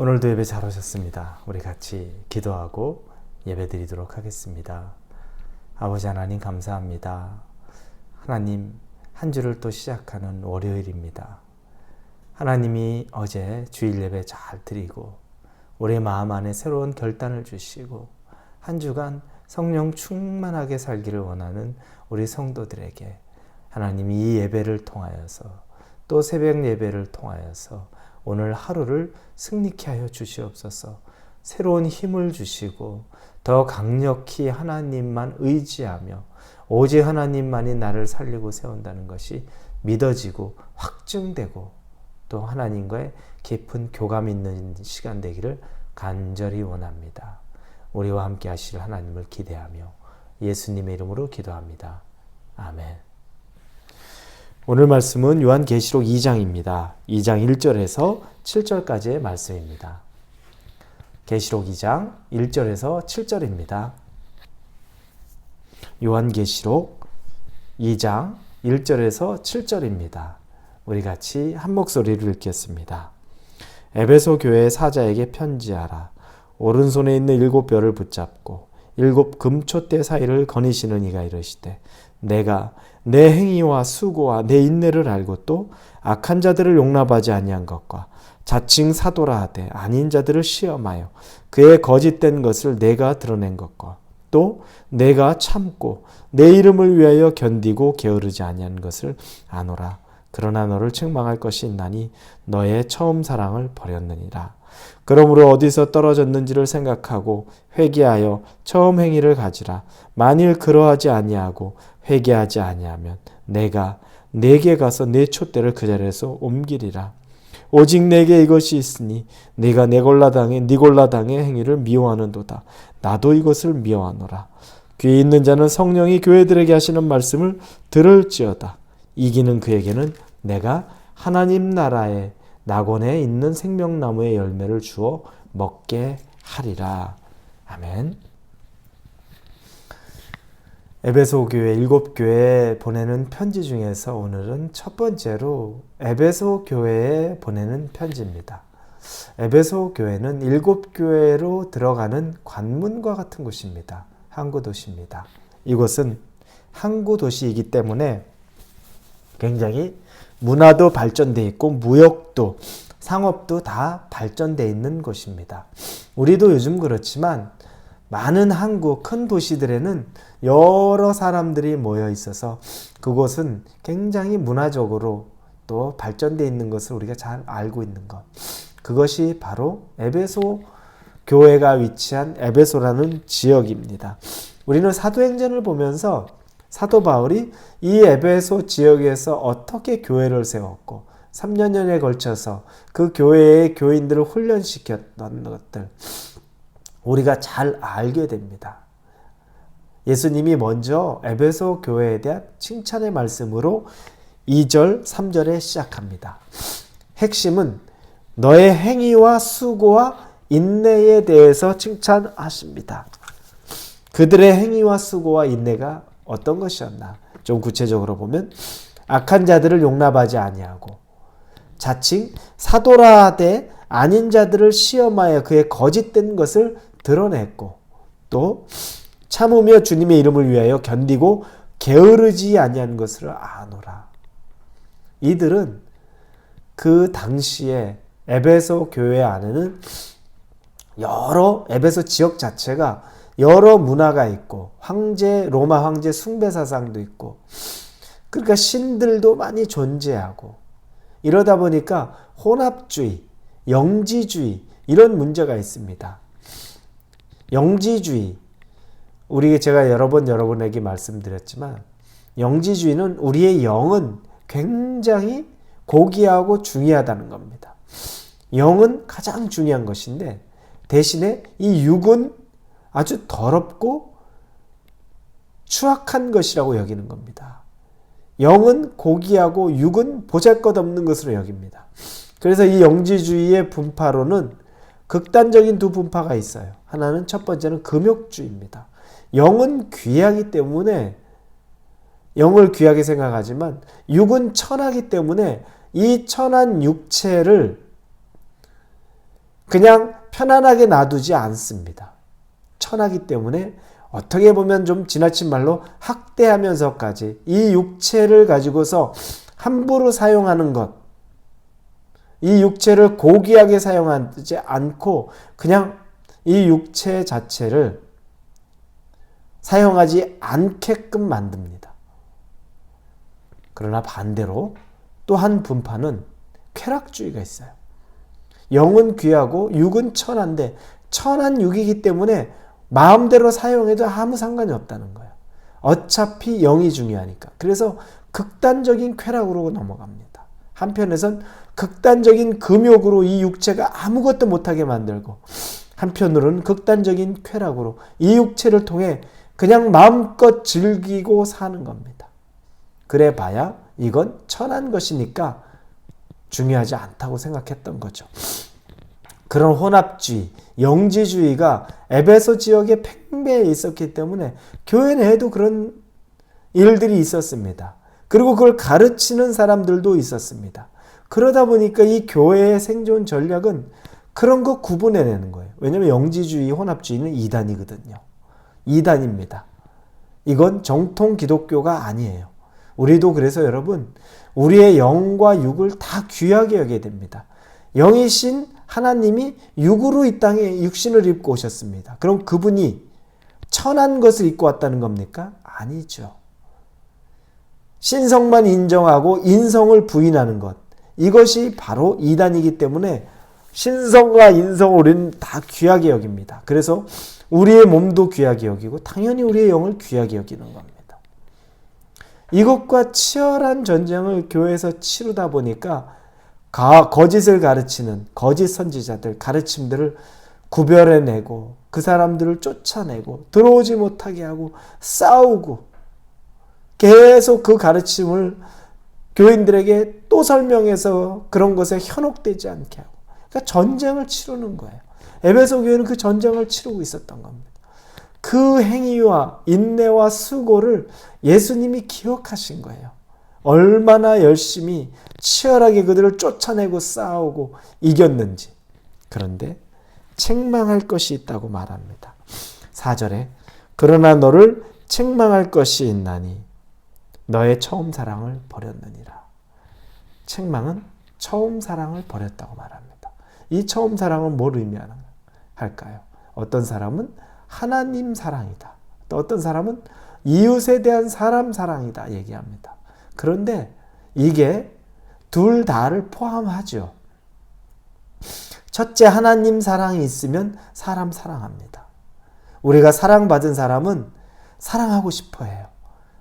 오늘도 예배 잘 오셨습니다. 우리 같이 기도하고 예배 드리도록 하겠습니다. 아버지 하나님 감사합니다. 하나님 한 주를 또 시작하는 월요일입니다. 하나님이 어제 주일 예배 잘 드리고 우리의 마음 안에 새로운 결단을 주시고 한 주간 성령 충만하게 살기를 원하는 우리 성도들에게 하나님이 이 예배를 통하여서 또 새벽 예배를 통하여서 오늘 하루를 승리케 하여 주시옵소서. 새로운 힘을 주시고 더 강력히 하나님만 의지하며 오직 하나님만이 나를 살리고 세운다는 것이 믿어지고 확증되고 또 하나님과의 깊은 교감 있는 시간 되기를 간절히 원합니다. 우리와 함께 하실 하나님을 기대하며 예수님의 이름으로 기도합니다. 아멘. 오늘 말씀은 요한계시록 2장입니다. 2장 1절에서 7절까지의 말씀입니다. 계시록 2장 1절에서 7절입니다. 요한계시록 2장 1절에서 7절입니다. 우리 같이 한 목소리를 읽겠습니다. 에베소 교회 사자에게 편지하라. 오른손에 있는 일곱 별을 붙잡고 일곱 금초대 사이를 거니시는 이가 이르시되 내가 내 행위와 수고와 내 인내를 알고 또 악한 자들을 용납하지 아니한 것과 자칭 사도라 하되 아닌 자들을 시험하여 그의 거짓된 것을 내가 드러낸 것과 또 내가 참고 내 이름을 위하여 견디고 게으르지 아니한 것을 아노라 그러나 너를 책망할 것이 있나니 너의 처음 사랑을 버렸느니라 그러므로 어디서 떨어졌는지를 생각하고 회개하여 처음 행위를 가지라 만일 그러하지 아니하고 회개하지 아니하면 내가 내게 가서 내 촛대를 그 자리에서 옮기리라. 오직 내게 이것이 있으니 네가 네골라당의 니골라당의 행위를 미워하는도다. 나도 이것을 미워하노라. 귀 있는 자는 성령이 교회들에게 하시는 말씀을 들을지어다. 이기는 그에게는 내가 하나님 나라의 낙원에 있는 생명나무의 열매를 주어 먹게 하리라. 아멘. 에베소 교회 일곱 교회에 보내는 편지 중에서 오늘은 첫 번째로 에베소 교회에 보내는 편지입니다. 에베소 교회는 일곱 교회로 들어가는 관문과 같은 곳입니다. 항구 도시입니다. 이곳은 항구 도시이기 때문에 굉장히 문화도 발전돼 있고 무역도 상업도 다 발전돼 있는 곳입니다. 우리도 요즘 그렇지만 많은 항구 큰 도시들에는 여러 사람들이 모여 있어서 그곳은 굉장히 문화적으로 또 발전되어 있는 것을 우리가 잘 알고 있는 것. 그것이 바로 에베소 교회가 위치한 에베소라는 지역입니다. 우리는 사도행전을 보면서 사도 바울이 이 에베소 지역에서 어떻게 교회를 세웠고 3년여에 걸쳐서 그 교회의 교인들을 훈련시켰던 것들 우리가 잘 알게 됩니다. 예수님이 먼저 에베소 교회에 대한 칭찬의 말씀으로 2절, 3절에 시작합니다. 핵심은 너의 행위와 수고와 인내에 대해서 칭찬하십니다. 그들의 행위와 수고와 인내가 어떤 것이었나? 좀 구체적으로 보면 악한 자들을 용납하지 아니하고 자칭 사도라 하되 아닌 자들을 시험하여 그의 거짓된 것을 드러냈고 또 참으며 주님의 이름을 위하여 견디고 게으르지 아니한 것을 아노라. 이들은 그 당시에 에베소 교회 안에는 여러 에베소 지역 자체가 여러 문화가 있고 황제 로마 황제 숭배 사상도 있고 그러니까 신들도 많이 존재하고 이러다 보니까 혼합주의, 영지주의 이런 문제가 있습니다. 영지주의 우리 제가 여러 번 여러분에게 말씀드렸지만 영지주의는 우리의 영은 굉장히 고귀하고 중요하다는 겁니다. 영은 가장 중요한 것인데 대신에 이 육은 아주 더럽고 추악한 것이라고 여기는 겁니다. 영은 고귀하고 육은 보잘것없는 것으로 여깁니다. 그래서 이 영지주의의 분파로는 극단적인 두 분파가 있어요. 하나는 첫 번째는 금욕주의입니다. 영은 귀하기 때문에 영을 귀하게 생각하지만 육은 천하기 때문에 이 천한 육체를 그냥 편안하게 놔두지 않습니다. 천하기 때문에 어떻게 보면 좀 지나친 말로 학대하면서까지 이 육체를 가지고서 함부로 사용하는 것, 이 육체를 고귀하게 사용하지 않고 그냥 이 육체 자체를 사용하지 않게끔 만듭니다. 그러나 반대로 또한 분파는 쾌락주의가 있어요. 영은 귀하고 육은 천한데 천한 육이기 때문에 마음대로 사용해도 아무 상관이 없다는 거예요. 어차피 영이 중요하니까. 그래서 극단적인 쾌락으로 넘어갑니다. 한편에선 극단적인 금욕으로 이 육체가 아무것도 못하게 만들고 한편으로는 극단적인 쾌락으로 이 육체를 통해 그냥 마음껏 즐기고 사는 겁니다. 그래 봐야 이건 천한 것이니까 중요하지 않다고 생각했던 거죠. 그런 혼합주의, 영지주의가 에베소 지역에 팽배해 있었기 때문에 교회 내에도 그런 일들이 있었습니다. 그리고 그걸 가르치는 사람들도 있었습니다. 그러다 보니까 이 교회의 생존 전략은 그런 거 구분해내는 거예요. 왜냐하면 영지주의, 혼합주의는 이단이거든요. 이단입니다. 이건 정통 기독교가 아니에요. 우리도 그래서 여러분, 우리의 영과 육을 다 귀하게 여겨야 됩니다. 영이신 하나님이 육으로 이 땅에 육신을 입고 오셨습니다. 그럼 그분이 천한 것을 입고 왔다는 겁니까? 아니죠. 신성만 인정하고 인성을 부인하는 것. 이것이 바로 이단이기 때문에 신성과 인성을 우리는 다 귀하게 여깁니다. 그래서 우리의 몸도 귀하게 여기고 당연히 우리의 영을 귀하게 여기는 겁니다. 이것과 치열한 전쟁을 교회에서 치르다 보니까 가, 거짓을 가르치는 거짓 선지자들 가르침들을 구별해내고 그 사람들을 쫓아내고 들어오지 못하게 하고 싸우고 계속 그 가르침을 교인들에게 또 설명해서 그런 것에 현혹되지 않게 하고 그러니까 전쟁을 치르는 거예요. 에베소 교회는 그 전쟁을 치르고 있었던 겁니다. 그 행위와 인내와 수고를 예수님이 기억하신 거예요. 얼마나 열심히 치열하게 그들을 쫓아내고 싸우고 이겼는지. 그런데 책망할 것이 있다고 말합니다. 4절에 그러나 너를 책망할 것이 있나니 너의 처음 사랑을 버렸느니라. 책망은 처음 사랑을 버렸다고 말합니다. 이 처음 사랑은 뭘 의미할까요? 어떤 사람은 하나님 사랑이다. 또 어떤 사람은 이웃에 대한 사람 사랑이다 얘기합니다. 그런데 이게 둘 다를 포함하죠. 첫째 하나님 사랑이 있으면 사람 사랑합니다. 우리가 사랑받은 사람은 사랑하고 싶어 해요.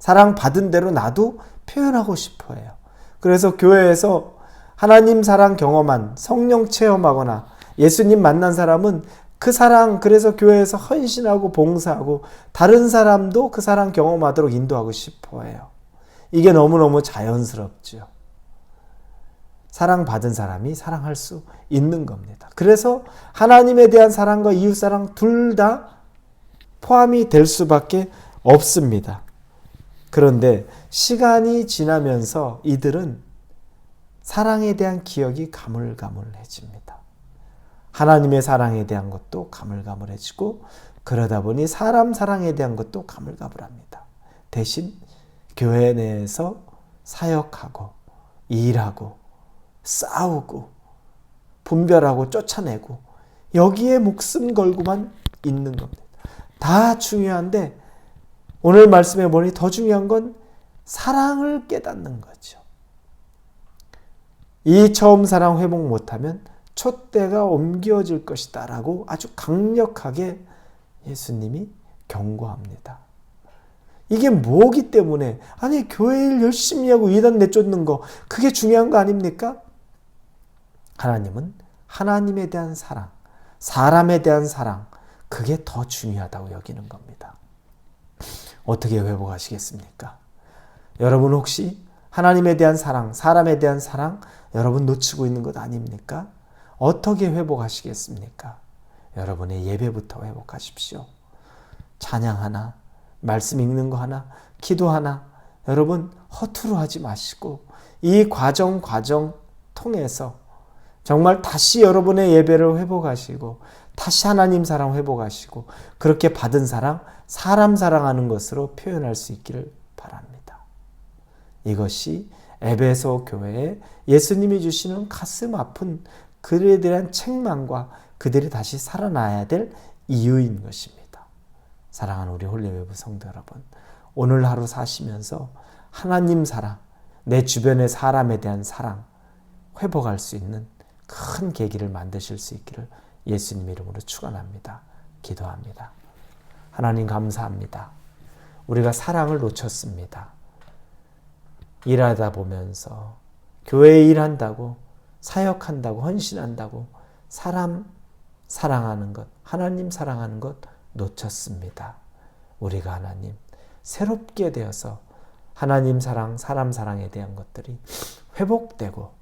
사랑받은 대로 나도 표현하고 싶어 해요. 그래서 교회에서 하나님 사랑 경험한 성령 체험하거나 예수님 만난 사람은 그 사랑 그래서 교회에서 헌신하고 봉사하고 다른 사람도 그 사랑 경험하도록 인도하고 싶어 해요. 이게 너무너무 자연스럽죠. 사랑받은 사람이 사랑할 수 있는 겁니다. 그래서 하나님에 대한 사랑과 이웃 사랑 둘 다 포함이 될 수밖에 없습니다. 그런데 시간이 지나면서 이들은 사랑에 대한 기억이 가물가물해집니다. 하나님의 사랑에 대한 것도 가물가물해지고 그러다 보니 사람 사랑에 대한 것도 가물가물합니다. 대신 교회 내에서 사역하고 일하고 싸우고 분별하고 쫓아내고 여기에 목숨 걸고만 있는 겁니다. 다 중요한데 오늘 말씀해 보니 더 중요한 건 사랑을 깨닫는 거죠. 이 처음 사랑 회복 못하면 촛대가 옮겨질 것이다 라고 아주 강력하게 예수님이 경고합니다. 이게 뭐기 때문에 아니 교회 일 열심히 하고 이단 내쫓는 거 그게 중요한 거 아닙니까? 하나님은 하나님에 대한 사랑, 사람에 대한 사랑 그게 더 중요하다고 여기는 겁니다. 어떻게 회복하시겠습니까? 여러분 혹시 하나님에 대한 사랑, 사람에 대한 사랑 여러분 놓치고 있는 것 아닙니까? 어떻게 회복하시겠습니까? 여러분의 예배부터 회복하십시오. 찬양 하나, 말씀 읽는 거 하나, 기도 하나, 여러분 허투루 하지 마시고 이 과정 과정 통해서 정말 다시 여러분의 예배를 회복하시고 다시 하나님 사랑 회복하시고 그렇게 받은 사랑 사람 사랑하는 것으로 표현할 수 있기를 바랍니다. 이것이 에베소 교회에 예수님이 주시는 가슴 아픈 그들에 대한 책망과 그들이 다시 살아나야 될 이유인 것입니다. 사랑하는 우리 홀리웨브 성도 여러분, 오늘 하루 사시면서 하나님 사랑, 내 주변의 사람에 대한 사랑 회복할 수 있는 큰 계기를 만드실 수 있기를 예수님 이름으로 축원합니다. 기도합니다. 하나님 감사합니다. 우리가 사랑을 놓쳤습니다. 일하다 보면서 교회에 일한다고 사역한다고 헌신한다고 사람 사랑하는 것, 하나님 사랑하는 것 놓쳤습니다. 우리가 하나님 새롭게 되어서 하나님 사랑, 사람 사랑에 대한 것들이 회복되고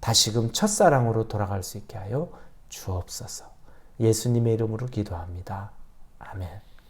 다시금 첫사랑으로 돌아갈 수 있게 하여 주옵소서. 예수님의 이름으로 기도합니다. 아멘.